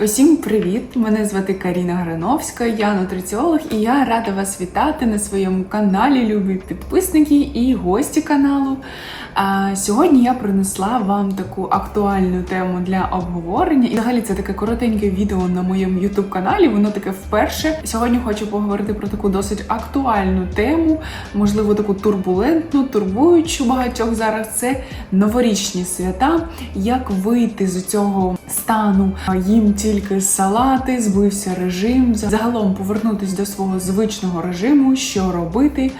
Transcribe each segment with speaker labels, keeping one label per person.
Speaker 1: Усім привіт! Мене звати Каріна Грановська, я нутриціолог, і я рада вас вітати на своєму каналі, любі підписники і гості каналу. А сьогодні я принесла вам таку актуальну тему для обговорення. І взагалі це таке коротеньке відео на моєму youtube каналі. Воно таке вперше. Сьогодні хочу поговорити про таку досить актуальну тему, можливо, таку турбулентну, турбуючу багатьох зараз. Це новорічні свята. Як вийти з цього стану? Їм тільки салати, збився режим. Загалом повернутися до свого звичного режиму, що робити.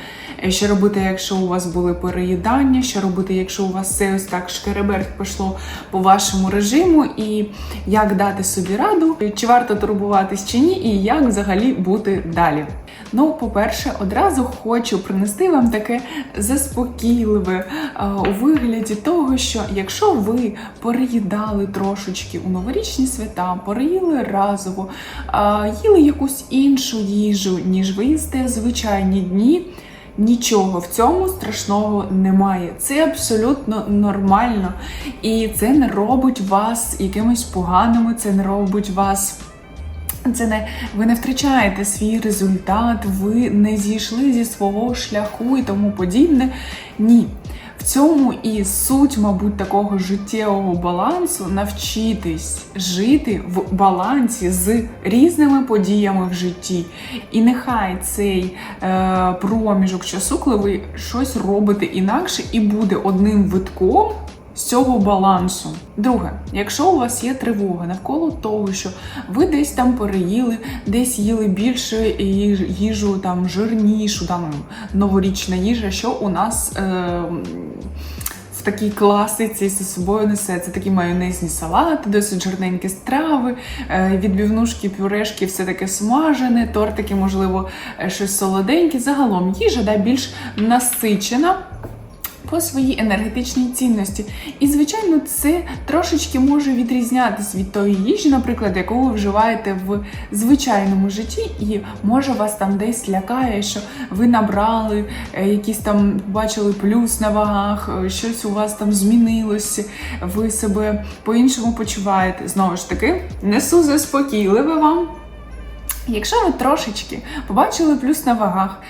Speaker 1: Що робити, якщо у вас були переїдання, що робити, якщо у вас все ось так шкереберть пішло по вашому режиму, і як дати собі раду, чи варто турбуватись чи ні, і як взагалі бути далі. Ну, по-перше, одразу хочу принести вам таке заспокійливе а, у вигляді того, що якщо ви переїдали трошечки у новорічні свята, переїли разово, їли якусь іншу їжу, ніж ви в звичайні дні. Нічого в цьому страшного немає. Це абсолютно нормально. І це не робить вас якимось поганими, це не робить вас. Це не ви не втрачаєте свій результат, ви не зійшли зі свого шляху і тому подібне. Ні. Цьому і суть, мабуть, такого життєвого балансу навчитись жити в балансі з різними подіями в житті. І нехай цей е, проміжок часу, коли ви щось робите інакше, і буде одним витком. З цього балансу. Друге, якщо у вас є тривога навколо того, що ви десь там переїли, десь їли більше їжу, там жирнішу, там новорічна їжа, що у нас е, такій класиці з собою несе. Це такі майонезні салати, досить жирненькі страви, е, відбівнушки, пюрешки, все таке смажене, тортики, можливо, е, щось солоденьке. Загалом їжа да, більш насичена по своїй енергетичній цінності. І, звичайно, це трошечки може відрізнятися від тої їжі, наприклад, яку ви вживаєте в звичайному житті, і може вас там десь лякає, що ви набрали е, якісь там, бачили плюс на вагах, е, щось у вас там змінилося, ви себе по-іншому почуваєте. Знову ж таки, несу заспокійливе вам. Якщо ви трошечки побачили плюс на вагах,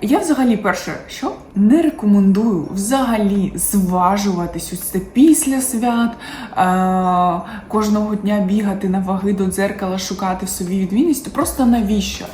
Speaker 1: я взагалі перше, що не рекомендую взагалі зважуватись ось це після свят, е- кожного дня бігати на ваги до дзеркала, шукати в собі відмінність. Просто навіщо?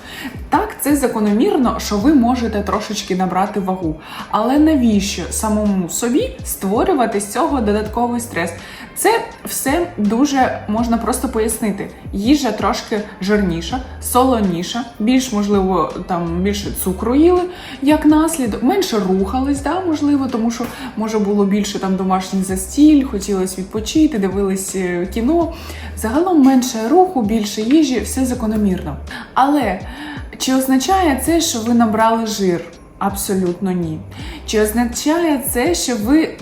Speaker 1: Так, це закономірно, що ви можете трошечки набрати вагу. Але навіщо самому собі створювати з цього додатковий стрес? Це все дуже можна просто пояснити. Їжа трошки жирніша, солоніша, більш можливо, там більше цукру їли, як наслідок, менше рухались, да, можливо, тому що може було більше там домашній застіль, хотілося відпочити, дивились е, кіно. Загалом менше руху, більше їжі, все закономірно. Але чи означає це, що ви набрали жир? Абсолютно ні. Чи означає це, що ви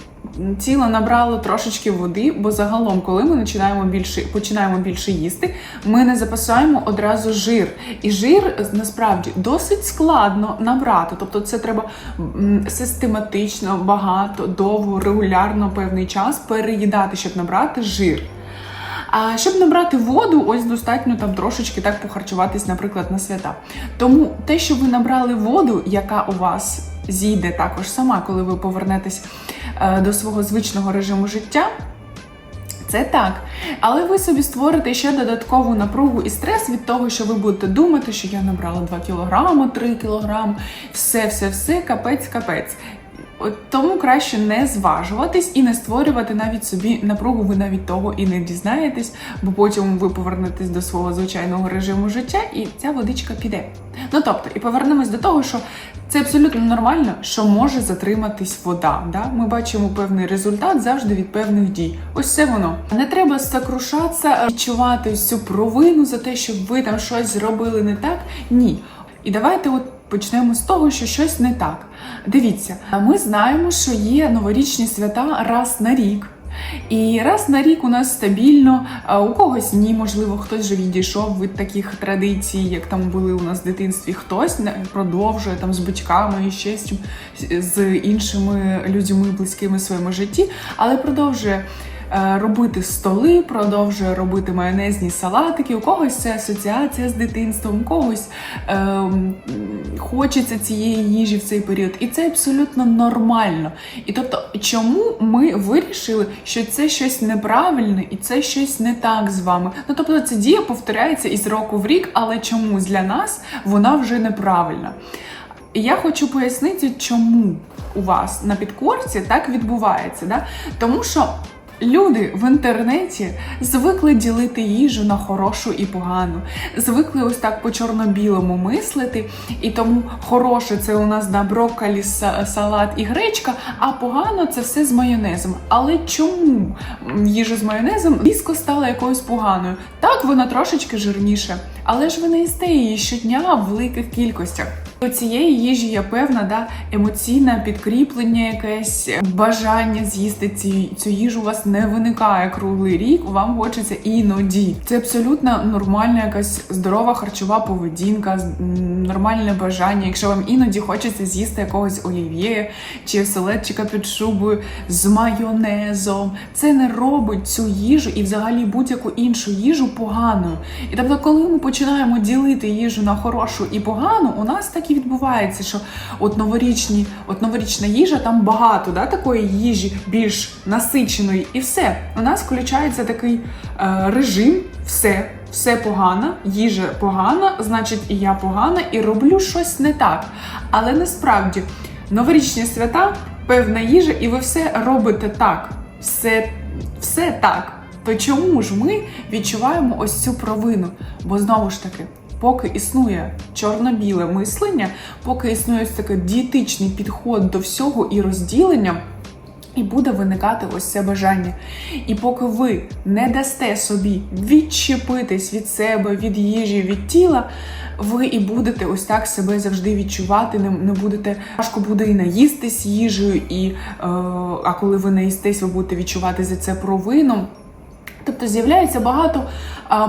Speaker 1: тіло набрало трошечки води, бо загалом, коли ми починаємо більше починаємо більше їсти, ми не запасаємо одразу жир. І жир насправді досить складно набрати. Тобто, це треба систематично, багато, довго, регулярно певний час переїдати, щоб набрати жир. А щоб набрати воду, ось достатньо там трошечки так похарчуватись, наприклад, на свята. Тому те, що ви набрали воду, яка у вас зійде також сама, коли ви повернетесь е, до свого звичного режиму життя. Це так, але ви собі створите ще додаткову напругу і стрес від того, що ви будете думати, що я набрала 2 кілограми, 3 кілограми, все, все, все, капець, капець. От Тому краще не зважуватись і не створювати навіть собі напругу, ви навіть того і не дізнаєтесь, бо потім ви повернетесь до свого звичайного режиму життя, і ця водичка піде. Ну тобто, і повернемось до того, що це абсолютно нормально, що може затриматись вода. Да? Ми бачимо певний результат завжди від певних дій. Ось це воно. Не треба сокрушатися, відчувати ось цю провину за те, що ви там щось зробили не так. Ні. І давайте от почнемо з того, що щось не так. Дивіться, ми знаємо, що є новорічні свята раз на рік. І раз на рік у нас стабільно, у когось ні, можливо, хтось вже відійшов від таких традицій, як там були у нас в дитинстві, хтось продовжує там з батьками і ще з, іншими людьми близькими в своєму житті, але продовжує робити столи, продовжує робити майонезні салатики. У когось це асоціація з дитинством, у когось е, хочеться цієї їжі в цей період. І це абсолютно нормально. І тобто, чому ми вирішили, що це щось неправильне і це щось не так з вами? Ну тобто, ця дія повторяється із року в рік, але чомусь для нас вона вже неправильна. Я хочу пояснити, чому у вас на підкорці так відбувається. Да? Тому що люди в інтернеті звикли ділити їжу на хорошу і погану, звикли ось так по чорно-білому мислити, і тому хороше це у нас да, брокколі, салат і гречка, а погано це все з майонезом. Але чому їжа з майонезом різко стала якоюсь поганою? Так, вона трошечки жирніша, але ж ви не їсте її щодня в великих кількостях. У цієї їжі я певна, да, емоційне підкріплення, якесь бажання з'їсти ці, цю їжу у вас не виникає круглий рік. Вам хочеться іноді. Це абсолютно нормальна якась здорова харчова поведінка, нормальне бажання. Якщо вам іноді хочеться з'їсти якогось олів'є чи оселедчика під шубою з майонезом, це не робить цю їжу і взагалі будь-яку іншу їжу поганою. І тобто, коли ми починаємо ділити їжу на хорошу і погану, у нас так відбувається, що от новорічні, от новорічна їжа, там багато да, такої їжі більш насиченої, і все. У нас включається такий е, режим, все. Все погано, їжа погана, значить і я погана, і роблю щось не так. Але насправді новорічні свята, певна їжа, і ви все робите так. Все, все так. То чому ж ми відчуваємо ось цю провину? Бо знову ж таки, поки існує чорно-біле мислення, поки існує ось такий дієтичний підход до всього і розділення. І буде виникати ось це бажання. І поки ви не дасте собі відчепитись від себе, від їжі, від тіла, ви і будете ось так себе завжди відчувати. Не, не будете важко буде і наїстись їжею, і е, а коли ви наїстесь, ви будете відчувати за це провину. Тобто з'являється багато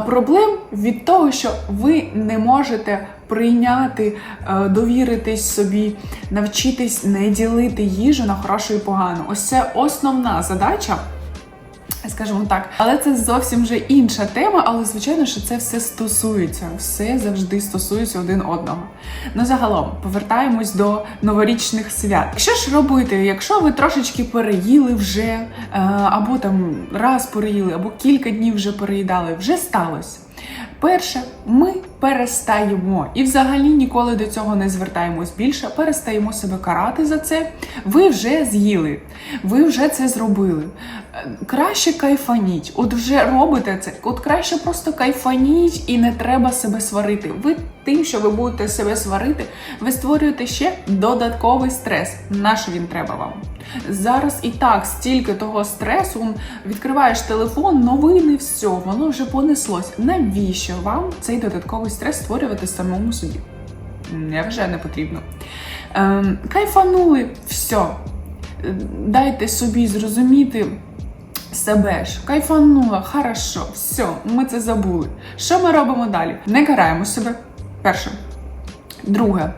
Speaker 1: проблем від того, що ви не можете прийняти, е, довіритись собі, навчитись не ділити їжу на хорошу і погану. Ось це основна задача. Скажімо так, але це зовсім вже інша тема. Але звичайно, що це все стосується, все завжди стосується один одного. Ну загалом повертаємось до новорічних свят. Що ж робити, якщо ви трошечки переїли вже, е, або там раз переїли, або кілька днів вже переїдали, вже сталося. Перше, ми перестаємо і взагалі ніколи до цього не звертаємось більше, перестаємо себе карати за це. Ви вже з'їли, ви вже це зробили. Е, Краще кайфаніть. От вже робите це. От краще просто кайфаніть і не треба себе сварити. Ви тим, що ви будете себе сварити, ви створюєте ще додатковий стрес. Нащо він треба вам? Зараз і так стільки того стресу, відкриваєш телефон, новини, все, воно вже понеслось. Навіщо вам цей додатковий стрес створювати самому собі? Невже не потрібно. Ем, кайфанули, все. Дайте собі зрозуміти себе ж. Кайфанула, хорошо, все, ми це забули. Що ми робимо далі? Не караємо себе. Перше. Друге,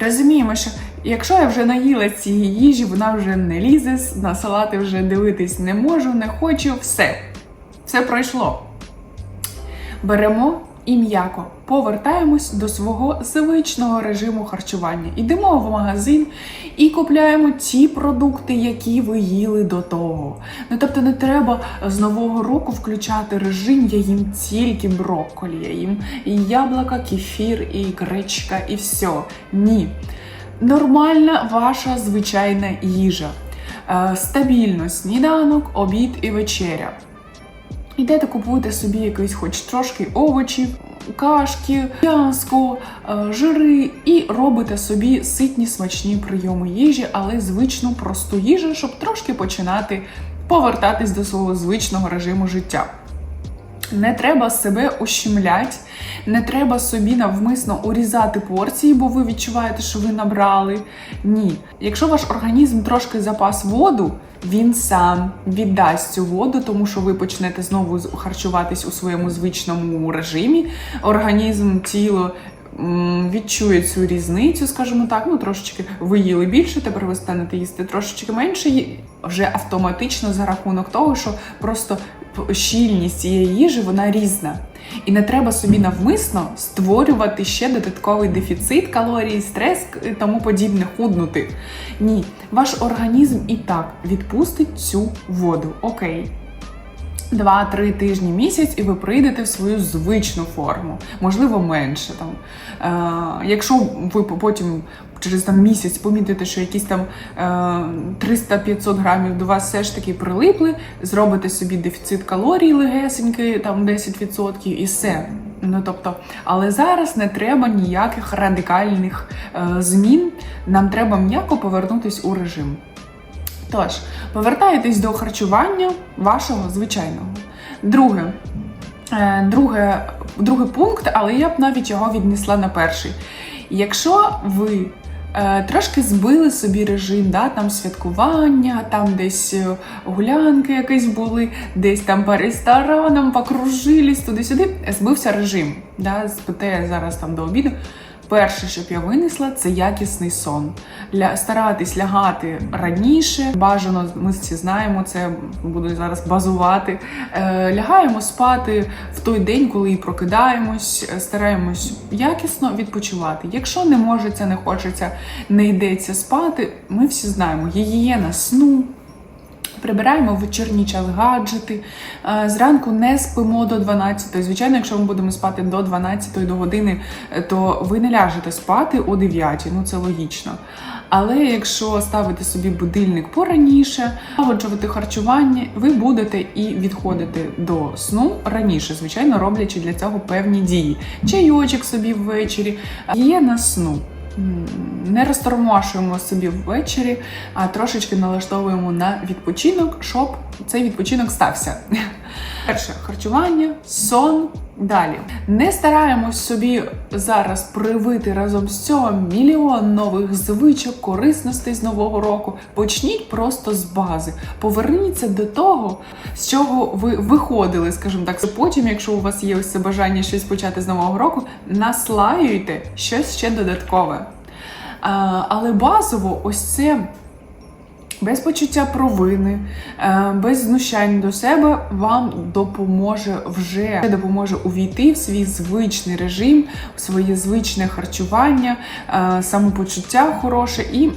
Speaker 1: розуміємо, що якщо я вже наїла цієї їжі, вона вже не лізе, на салати вже дивитись не можу, не хочу, все. Все пройшло. Беремо і м'яко повертаємось до свого звичного режиму харчування. Йдемо в магазин і купляємо ті продукти, які ви їли до того. Ну тобто не треба з нового року включати режим, я їм тільки брокколі, я їм і яблука, кефір, і гречка, і все. Ні. Нормальна ваша звичайна їжа. Е, Стабільно сніданок, обід і вечеря. Ідете, купуєте собі якийсь хоч трошки овочів, кашки, м'яско, е, жири і робите собі ситні смачні прийоми їжі, але звичну просту їжу, щоб трошки починати повертатись до свого звичного режиму життя. Не треба себе ущемлять, не треба собі навмисно урізати порції, бо ви відчуваєте, що ви набрали. Ні. Якщо ваш організм трошки запас воду, він сам віддасть цю воду, тому що ви почнете знову харчуватись у своєму звичному режимі. Організм, тіло відчує цю різницю, скажімо так. Ну, трошечки ви їли більше, тепер ви станете їсти трошечки менше, і вже автоматично за рахунок того, що просто щільність цієї їжі вона різна. І не треба собі навмисно створювати ще додатковий дефіцит калорій, стрес і тому подібне, худнути. Ні, ваш організм і так відпустить цю воду. Окей. Два-три тижні місяць, і ви прийдете в свою звичну форму, можливо, менше там. Е, якщо ви потім через там місяць помітите, що якісь там е, 300-500 грамів до вас все ж таки прилипли, зробите собі дефіцит калорій легесенький, там 10% і все. Ну тобто, але зараз не треба ніяких радикальних е, змін. Нам треба м'яко повернутись у режим. Тож, повертаєтесь до харчування вашого звичайного. Друге, е, друге, другий пункт, але я б навіть його віднесла на перший. Якщо ви е, трошки збили собі режим, да, там святкування, там десь е, гулянки якісь були, десь там по ресторанам покружились туди-сюди, збився режим. Да, спите зараз там до обіду. Перше, що б я винесла, це якісний сон. Ля старатись лягати раніше. Бажано, ми всі знаємо, це буду зараз базувати. Е, лягаємо спати в той день, коли і прокидаємось, е, стараємось якісно відпочивати. Якщо не можеться, не хочеться, не йдеться спати, ми всі знаємо, гігієна сну. Прибираємо вечірній час гаджети. Е, Зранку не спимо до 12. Звичайно, якщо ми будемо спати до 12 до години, е, то ви не ляжете спати о 9, ну це логічно. Але якщо ставити собі будильник пораніше, налагоджувати харчування, ви будете і відходити до сну раніше, звичайно, роблячи для цього певні дії. Чайочок собі ввечері. Є на сну. Не розтормошуємо собі ввечері, а трошечки налаштовуємо на відпочинок, щоб цей відпочинок стався. Перше харчування, сон. Далі не стараємось собі зараз привити разом з цього мільйон нових звичок, корисностей з нового року. Почніть просто з бази. Поверніться до того, з чого ви виходили, скажімо так. Потім, якщо у вас є ось це бажання щось почати з нового року, наслаюйте щось ще додаткове. Але базово, ось це без почуття провини, е, без знущань до себе вам допоможе вже допоможе увійти в свій звичний режим, в своє звичне харчування, е, самопочуття хороше і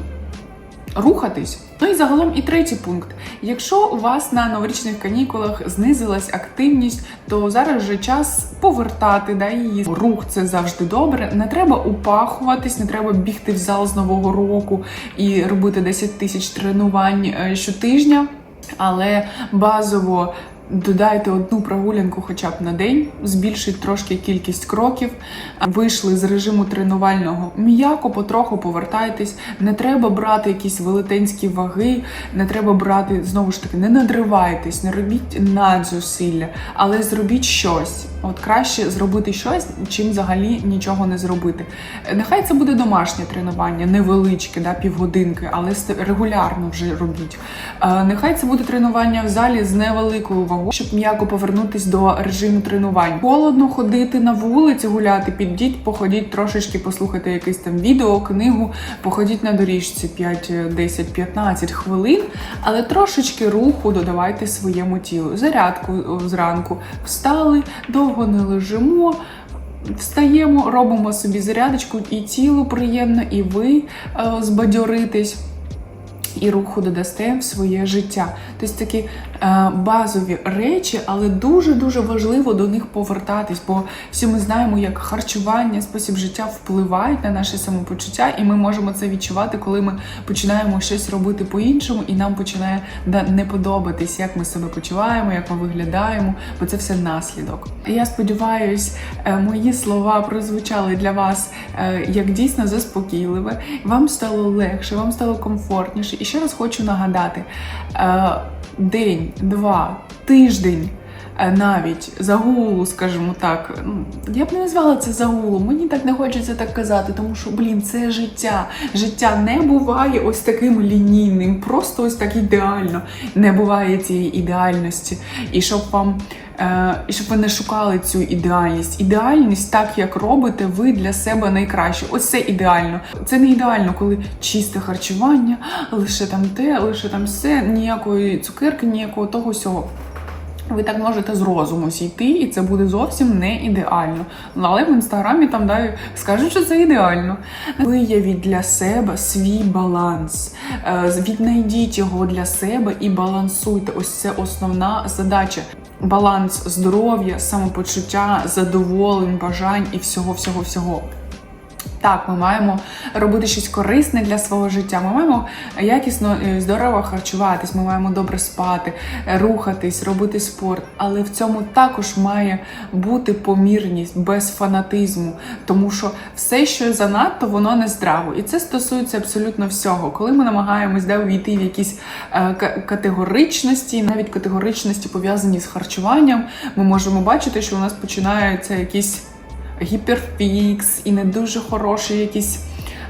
Speaker 1: рухатись. Ну і загалом і третій пункт. Якщо у вас на новорічних канікулах знизилась активність, то зараз вже час повертати да, її. Рух це завжди добре. Не треба упахуватись, не треба бігти в зал з нового року і робити 10 тисяч тренувань е, щотижня. Але базово додайте одну прогулянку хоча б на день, збільшить трошки кількість кроків. Вийшли з режиму тренувального м'яко, потроху повертайтесь. Не треба брати якісь велетенські ваги, не треба брати знову ж таки, не надривайтесь, не робіть надзусилля, але зробіть щось. От краще зробити щось, чим взагалі нічого не зробити. Нехай це буде домашнє тренування, невеличке, да, півгодинки, але регулярно вже робіть. Е, Нехай це буде тренування в залі з невеликою вагою, щоб м'яко повернутись до режиму тренувань. Холодно ходити на вулиці, гуляти, підіть, походіть трошечки, послухайте якесь там відео, книгу, походіть на доріжці 5, 10, 15 хвилин, але трошечки руху додавайте своєму тілу. Зарядку зранку встали, довго не лежимо. Встаємо, робимо собі зарядочку, і тілу приємно, і ви е, збадьоритесь, і руху додасте в своє життя. Тобто такі е, базові речі, але дуже-дуже важливо до них повертатись, бо всі ми знаємо, як харчування, спосіб життя впливають на наше самопочуття, і ми можемо це відчувати, коли ми починаємо щось робити по-іншому, і нам починає не подобатись, як ми себе почуваємо, як ми виглядаємо, бо це все наслідок. Я сподіваюсь, е, мої слова прозвучали для вас е, як дійсно заспокійливе. Вам стало легше, вам стало комфортніше. І ще раз хочу нагадати: е, день, два, тиждень. Е, навіть загулу, скажімо так, ну, я б не назвала це загулом, мені так не хочеться так казати, тому що, блін, це життя. Життя не буває ось таким лінійним, просто ось так ідеально. Не буває цієї ідеальності. І щоб вам Е, і щоб ви не шукали цю ідеальність. Ідеальність, так як робите, ви для себе найкраще. Ось це ідеально. Це не ідеально, коли чисте харчування, лише там те, лише там все, ніякої цукерки, ніякого того всього. Ви так можете з розуму зійти, і це буде зовсім не ідеально. Але в інстаграмі там далі скажуть, що це ідеально. Виявіть для себе свій баланс, Е, віднайдіть його для себе і балансуйте. Ось це основна задача. Баланс здоров'я, самопочуття, задоволень, бажань і всього, всього, всього. Так, ми маємо робити щось корисне для свого життя. Ми маємо якісно е, здорово харчуватись, ми маємо добре спати, рухатись, робити спорт. Але в цьому також має бути помірність без фанатизму, тому що все, що занадто, воно не здраво. І це стосується абсолютно всього. Коли ми намагаємось да, увійти в якісь е, ка- категоричності, навіть категоричності пов'язані з харчуванням, ми можемо бачити, що у нас починаються якісь гіперфікс і не дуже хороші якісь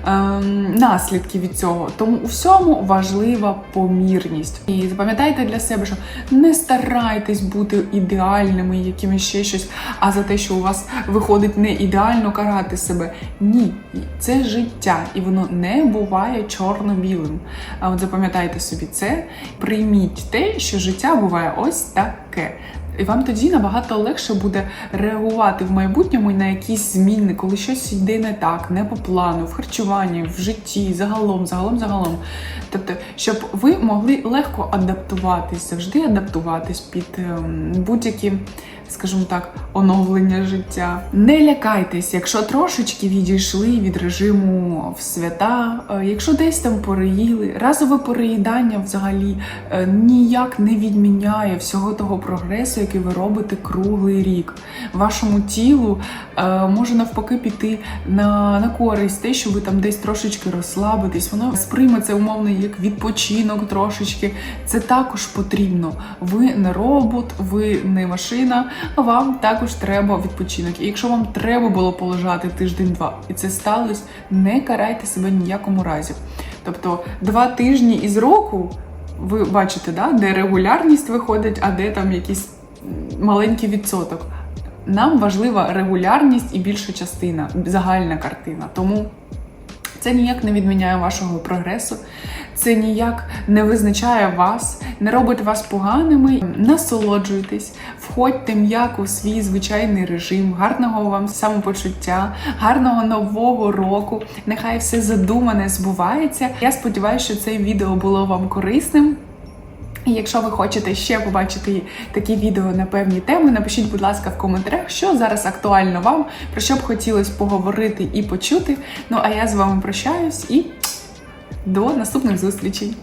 Speaker 1: ем, наслідки від цього. Тому у всьому важлива помірність. І запам'ятайте для себе, що не старайтесь бути ідеальними, якимось ще щось, а за те, що у вас виходить не ідеально карати себе. Ні, це життя, і воно не буває чорно-білим. А от запам'ятайте собі це, прийміть те, що життя буває ось таке. І вам тоді набагато легше буде реагувати в майбутньому на якісь зміни, коли щось йде не так, не по плану, в харчуванні, в житті, загалом, загалом, загалом. Тобто, щоб ви могли легко адаптуватись, завжди адаптуватись під ем, будь-які, скажімо так, оновлення життя. Не лякайтесь, якщо трошечки відійшли від режиму в свята, е, якщо десь там переїли, разове переїдання взагалі е, ніяк не відміняє всього того прогресу, який ви робите круглий рік. Вашому тілу е, може навпаки піти на, на користь те, що ви там десь трошечки розслабитесь, воно сприйме це умовно як відпочинок трошечки. Це також потрібно. Ви не робот, ви не машина, вам також треба відпочинок. І якщо вам треба було полежати тиждень-два, і це сталося, не карайте себе ніякому разі. Тобто два тижні із року. Ви бачите, да, де регулярність виходить, а де там якийсь маленький відсоток. Нам важлива регулярність і більша частина, загальна картина. Тому це ніяк не відміняє вашого прогресу, це ніяк не визначає вас, не робить вас поганими. Насолоджуйтесь, входьте м'яко в свій звичайний режим, гарного вам самопочуття, гарного нового року. Нехай все задумане збувається. Я сподіваюся, що це відео було вам корисним. І якщо ви хочете ще побачити такі відео на певні теми, напишіть, будь ласка, в коментарях, що зараз актуально вам, про що б хотілося поговорити і почути. Ну а я з вами прощаюсь і до наступних зустрічей.